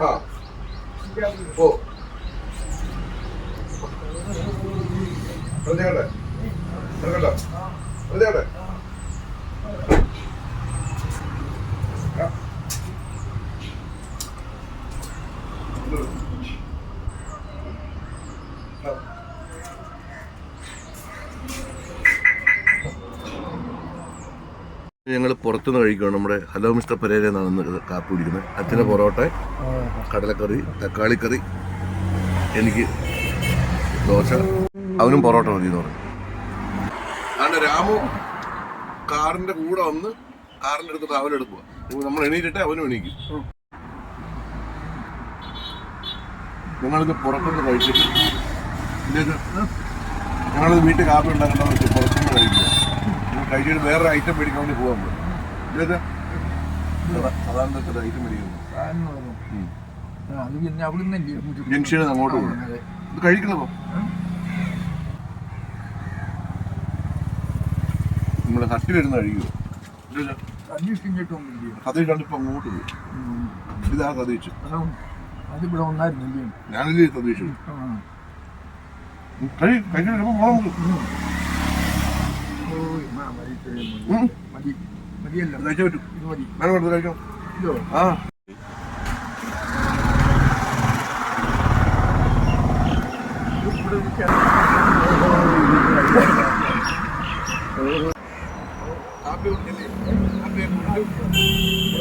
ആ ഓ ശ്രദ്ധിക്കട്ടെ ശ്രദ്ധിക്കട്ടെ ശ്രദ്ധിക്കട്ടെ ആ. ആ. ഞങ്ങൾ പുറത്തുനിന്ന് കഴിക്കുകയാണ്. നമ്മുടെ ഹലോ മിസ്റ്റർ പെരേര എന്നാണ് കാപ്പ് കുടിക്കുന്നത്. അച്ഛന്റെ പൊറോട്ട കടലക്കറി തക്കാളിക്കറി എനിക്ക് ദോശ. അവനും പൊറോട്ട മതി എന്ന് പറഞ്ഞു. അതുകൊണ്ട് രാമു കാറിന്റെ കൂടെ വന്ന് കാറിന്റെ അടുത്ത് അവൻ എടുക്കുക നമ്മൾ എണീറ്റിട്ട് അവനും എണീക്കും. ഞങ്ങളിത് പുറത്തുനിന്ന് കഴിച്ചിട്ട് ഞങ്ങളിത് വീട്ടിൽ കാപ്പി ഉണ്ടാക്കുന്ന പുറത്തുനിന്ന് കഴിക്കുക. ഞങ്ങൾ വേറെ വേറൊരു ഐറ്റം മേടിക്കാൻ വേണ്ടി പോകാൻ പറ്റും. സാധാരണ ഐറ്റം മേടിക്കുന്നു ഉം. അത് പിന്നെ അവിടുന്ന് ജംഗ്ഷനിൽ നിന്ന് അങ്ങോട്ട് പോകും ഇത് കഴിക്കണമോ നമ്മളെ ഹട്ടിൽ ഇരുന്ന് കഴിക്കുമോ അന്വേഷിച്ചിട്ടൊന്നുമില്ല കണ്ടിപ്പോ അങ്ങോട്ട് പോയി ഇതാ അതിവിടെ ഉണ്ടായിരുന്നില്ലേ ഞാനില്ലേ സതീഷ്. ആ. കഴി കഴിച്ചു വരുമ്പോ മോളെ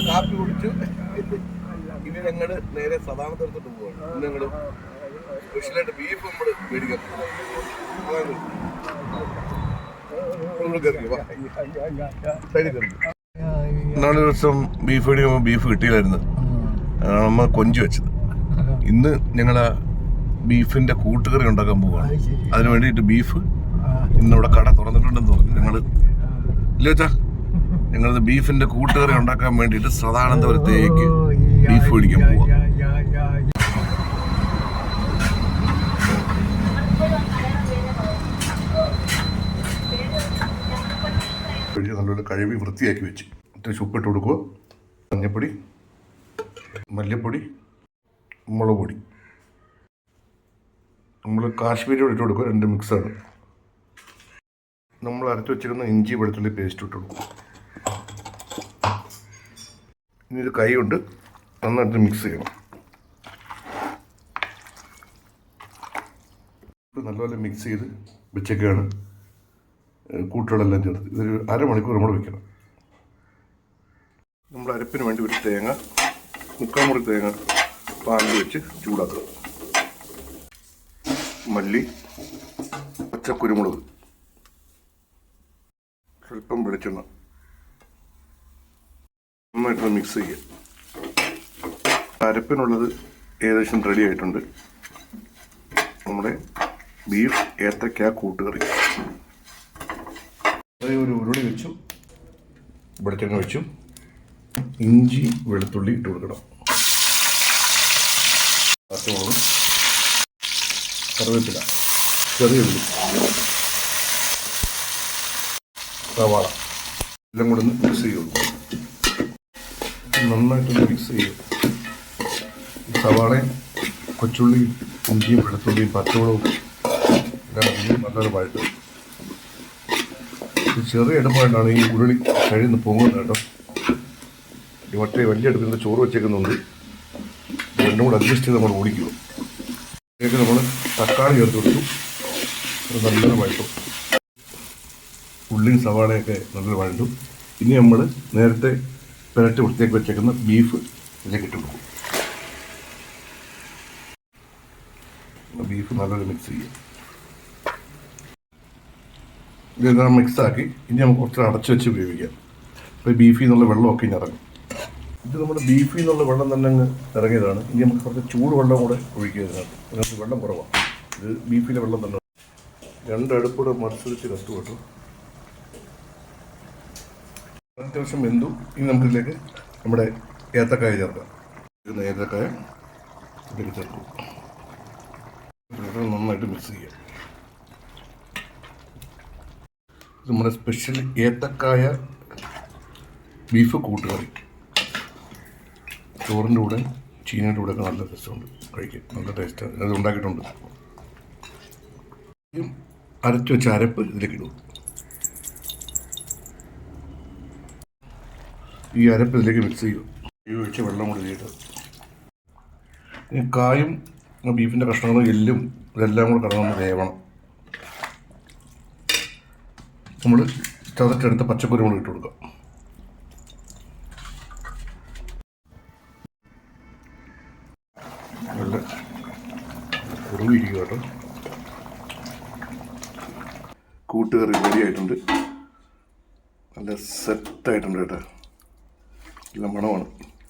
കാപ്പി കുടിച്ചു. ഇനി ഞങ്ങൾ നേരെ സദാമത്തെടുത്തിട്ട് പോവാണ്. ഞങ്ങൾ സ്പെഷ്യലായിട്ട് ബീഫ് നമ്മൾ മേടിക്കാൻ പോകും. അതാണ്. സൈഡിൽ ദിവസം ബീഫ് മേടിക്കുമ്പോൾ ബീഫ് കിട്ടിയില്ലായിരുന്നു. അതാണ് അമ്മ കൊഞ്ച് വെച്ചത്. ഇന്ന് ഞങ്ങൾ ബീഫിന്റെ കൂട്ടുകറി ഉണ്ടാക്കാൻ പോവാണ്. അതിനു വേണ്ടിയിട്ട് ബീഫ്. ഇന്നിവിടെ കട തുറന്നിട്ടുണ്ടെന്ന് പറഞ്ഞു ഞങ്ങൾ ഇല്ലോച്ചാ ഞങ്ങളത് ബീഫിന്റെ കൂട്ടുകറി ഉണ്ടാക്കാൻ വേണ്ടിയിട്ട് സദാനന്ദപുരത്തേക്ക് ബീഫ് മേടിക്കാൻ യാ, നല്ലപോലെ കഴുകി വൃത്തിയാക്കി വെച്ച്. ഇത്തിരി ഉപ്പിട്ട് കൊടുക്കുക മഞ്ഞപ്പൊടി മല്ലിപ്പൊടി മുളക് പൊടി. നമ്മൾ കാശ്മീരി ഇട്ട് കൊടുക്കുക രണ്ട് മിക്സാണ് നമ്മൾ അരച്ച് വെച്ചിരുന്ന ഇഞ്ചി വെളുത്തുള്ളി പേസ്റ്റ് ഇട്ട് കൊടുക്കുക ഇനി ഒരു കൈ കൊണ്ട് നന്നായിട്ട് മിക്സ് ചെയ്യണം. നല്ലപോലെ മിക്സ് ചെയ്ത് വെച്ചൊക്കെയാണ് കൂട്ടുകളെല്ലാം ചേർത്ത് ഇതൊരു അരമണിക്കൂർ നമ്മൾ വെക്കണം. നമ്മൾ അരപ്പിന് വേണ്ടി ഒരു തേങ്ങ മുക്കാൽ മുറി തേങ്ങ പാനിൽ വെച്ച് ചൂടാക്കുക മല്ലി പച്ചക്കുരുമുളക് സ്വല്പം വെളിച്ചെണ്ണ നന്നായിട്ട് മിക്സ് ചെയ്യുക. അരപ്പിനുള്ളത് ഏകദേശം റെഡി ആയിട്ടുണ്ട്. നമ്മുടെ ബീഫ് ഏത്തക്ക കൂട്ടുകറി. അതേ ഒരു ഉരുളി വെച്ചു. വെളിച്ചെണ്ണ വെച്ചു ഇഞ്ചി വെളുത്തുള്ളി ഇട്ട് കൊടുക്കണം. പച്ചമുളക് കറിവേപ്പില ചെറിയ ഉള്ളി സവാള എല്ലാം കൂടെ ഒന്ന് മിക്സ് ചെയ്യുള്ളൂ നന്നായിട്ടൊന്ന് മിക്സ് ചെയ്യും സവാളയും കൊച്ചുള്ളിയും ഇഞ്ചിയും വെളുത്തുള്ളിയും പച്ചമുളകും നല്ലൊരു വഴറ്റും. ചെറിയ അടുപ്പായിട്ടാണ് ഈ ഉരുളി കഴിയുന്ന പൊങ്ങുന്നത് കേട്ടോ. ഈ മറ്റേ വലിയ അടുപ്പിൽ ചോറ് വെച്ചേക്കുന്നുണ്ട്. രണ്ടും കൂടെ അഡ്ജസ്റ്റ് ചെയ്ത് നമ്മൾ ഓടിക്കുക ഇതിലേക്ക് നമ്മൾ തക്കാളി ചേർത്ത് കൊടുത്തു. നല്ലൊരു വഴട്ടും ഉള്ളിയും സവാളയൊക്കെ നല്ലൊരു വഴട്ടും ഇനി നമ്മൾ നേരത്തെ പുരട്ടി വൃത്തിയാക്കി വെച്ചേക്കുന്ന ബീഫ് ഇതിലേക്ക് ഇട്ട് കൊടുക്കും. ബീഫ് നല്ലൊരു മിക്സ് ചെയ്യും. ഇതെല്ലാം മിക്സാക്കി. ഇനി നമുക്ക് കുറച്ച് അടച്ച് വെച്ച് ഉപയോഗിക്കാം. അപ്പോൾ ബീഫിൽ നിന്നുള്ള വെള്ളമൊക്കെ ഇനി ഇറങ്ങും. ഇത് നമ്മുടെ ബീഫിൽ നിന്നുള്ള വെള്ളം തന്നെ അങ്ങ് ഇറങ്ങിയതാണ്. ഇനി നമുക്ക് കുറച്ച് ചൂട് വെള്ളം കൂടെ ഒഴിക്കുക ഇതിനകത്ത്. ഇതിനകത്ത് വെള്ളം കുറവാണ് ഇത് ബീഫിലെ വെള്ളം തന്നെ. രണ്ടടുപ്പൂടെ മത്സരിച്ച് കഷ്ടപ്പെട്ടു അത്യാവശ്യം വെന്തു. ഇനി നമുക്കിതിലേക്ക് നമ്മുടെ ഏത്തക്കായ ചേർക്കാം. ഏത്തക്കായ ഇതിലേക്ക് ചേർക്കും. നന്നായിട്ട് മിക്സ് ചെയ്യാം ഇത് നമ്മുടെ സ്പെഷ്യൽ ഏത്തക്കായ ബീഫ് കൂട്ടുകറി. ചോറിന്റെ കൂടെ ചീനയുടെ കൂടെ ഒക്കെ നല്ല രസമുണ്ട്. കഴിക്കാൻ നല്ല ടേസ്റ്റ് അത് ഉണ്ടാക്കിയിട്ടുണ്ട്. അരച്ച് വെച്ച അരപ്പ് ഇതിലേക്ക് ഇടും. ഈ അരപ്പ് ഇതിലേക്ക് മിക്സ് ചെയ്യും. ഈ ഒഴിച്ച് വെള്ളം കൂടി ചെയ്തിട്ട് കായും ബീഫിന്റെ കഷ്ണങ്ങളും എല്ലും ഇതെല്ലാം കൂടെ കടന്നു വേവണം. നമ്മൾ ചതച്ചെടുത്ത പച്ചക്കുരുമുളക് ഇട്ട് കൊടുക്കാം. നല്ല കുറുവിരിക്കും കേട്ടോ കൂട്ടുകറി റെഡി ആയിട്ടുണ്ട്. നല്ല സെറ്റായിട്ടുണ്ട് കേട്ടോ. നല്ല മണമാണ്.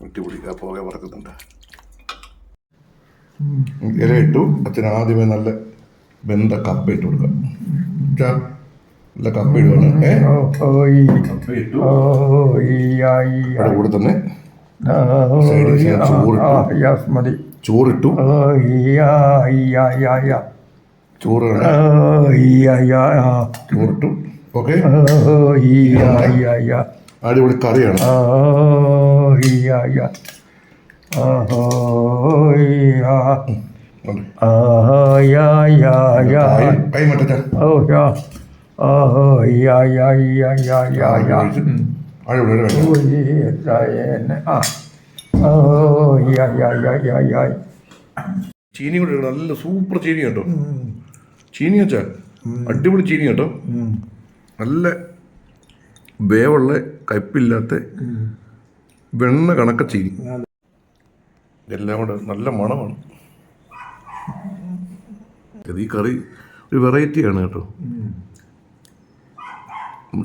ഒട്ടിപ്പൊടി ആ പുക പറക്കുന്നുണ്ട് ഇല ഇട്ടു. അച്ഛൻ ആദ്യമേ നല്ല വെന്ത കപ്പ ഇട്ട് കൊടുക്കാം. കൂടെ തന്നെ. മതി. ചോറിട്ടു. ഹോ ചോറിട്ടു. ഓക്കെ. അടിപൊളി കറിയാണ്. ഹോ കൈ മറ്റേ ഓ ചീനി കൂടെ ഇടണം. നല്ല സൂപ്പർ ചീനി കേട്ടോ. ചീനി വെച്ചാ അടിപൊളി ചീനി കേട്ടോ. നല്ല വേവുള്ള കയ്പില്ലാത്ത വെണ്ണ കണക്ക ചീനി. എല്ലാം കൂടെ നല്ല മണമാണ്. ഈ കറി ഒരു വെറൈറ്റിയാണ് കേട്ടോ.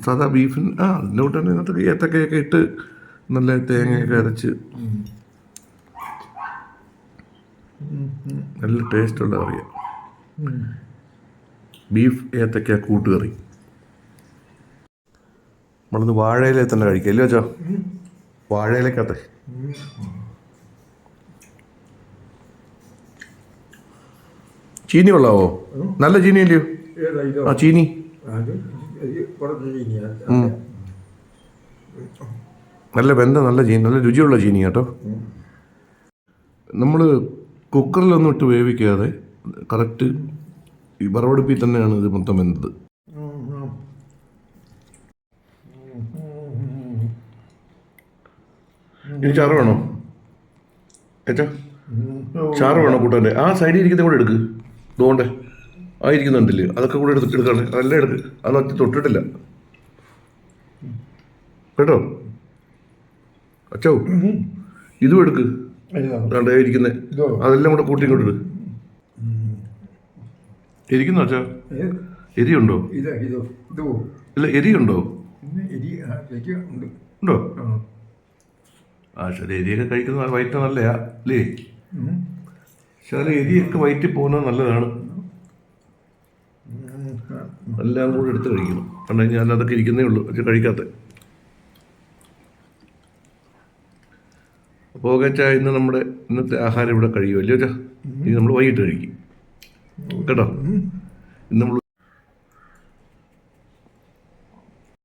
സാധാ ബീഫിന് ആ അതിന്റെ കൂടെ തന്നെ ഇതിനകത്ത് ഏത്തക്കയൊക്കെ ഇട്ട് നല്ല തേങ്ങയൊക്കെ അരച്ച്. നല്ല ടേസ്റ്റുള്ള കറിയാണ് ബീഫ് ഏത്തക്ക കൂട്ടുകറി. നമ്മളൊന്ന് വാഴയിലെ തന്നെ കഴിക്കാം അല്ലേ ചോ വാഴയിലേക്കകത്തെ. ചീനി കൊള്ളാവോ? നല്ല ചീനി അല്ലയോ ആ ചീനി. കുറച്ച്. നല്ല വെന്ത നല്ല ചീനി നല്ല രുചിയുള്ള ചീനി കേട്ടോ നമ്മൾ കുക്കറിലൊന്നും ഇട്ട് വേവിക്കാതെ കറക്റ്റ് ഈ വറവടുപ്പിൽ തന്നെയാണ് ഇത് മൊത്തം വെന്തത്. ഇനി ചാറ് വേണോ? ഏച്ചാ ചാറ് വേണോ കൂട്ടാന്റെ? ആ സൈഡിൽ ഇരിക്കുന്ന കൂടെ എടുക്ക്. ഇതുകൊണ്ട്. ആ ഇരിക്കുന്നുണ്ടല്ലേ അതൊക്കെ കൂടെ എടുത്തിട്ട് എടുക്കാണ്. അതെല്ലാം എടുക്ക്. അതൊക്കെ തൊട്ടിട്ടില്ല. കേട്ടോ? അച്ചോ ഇതും എടുക്ക്. ഇതോ അതെല്ലാം കൂടെ കൂട്ടി ഇങ്ങോട്ട് ഇരിക്കുന്നു അച്ഛാ? എരിയുണ്ടോ? ഇല്ല എരിയുണ്ടോ? ഉണ്ട്. ആ. ശരി എരിയൊക്കെ കഴിക്കുന്നത് വയറ്റ് നല്ലയാ അല്ലേ. ശരി എരിയൊക്കെ വയറ്റിൽ പോകുന്നത് നല്ലതാണ്. എല്ലാം കൂടെ എടുത്ത് കഴിക്കണം. കാരണം ഞാൻ അതൊക്കെ ഇരിക്കുന്നേ ഉള്ളൂ. പക്ഷെ കഴിക്കാത്ത. അപ്പോൾ ഓകച്ചാ ഇന്ന് നമ്മുടെ ഇന്നത്തെ ആഹാരം ഇവിടെ കഴിയുമല്ലോ ചാ ഇനി നമ്മൾ വൈകിട്ട് കഴിക്കും. കേട്ടോ? ഇന്ന് നമ്മൾ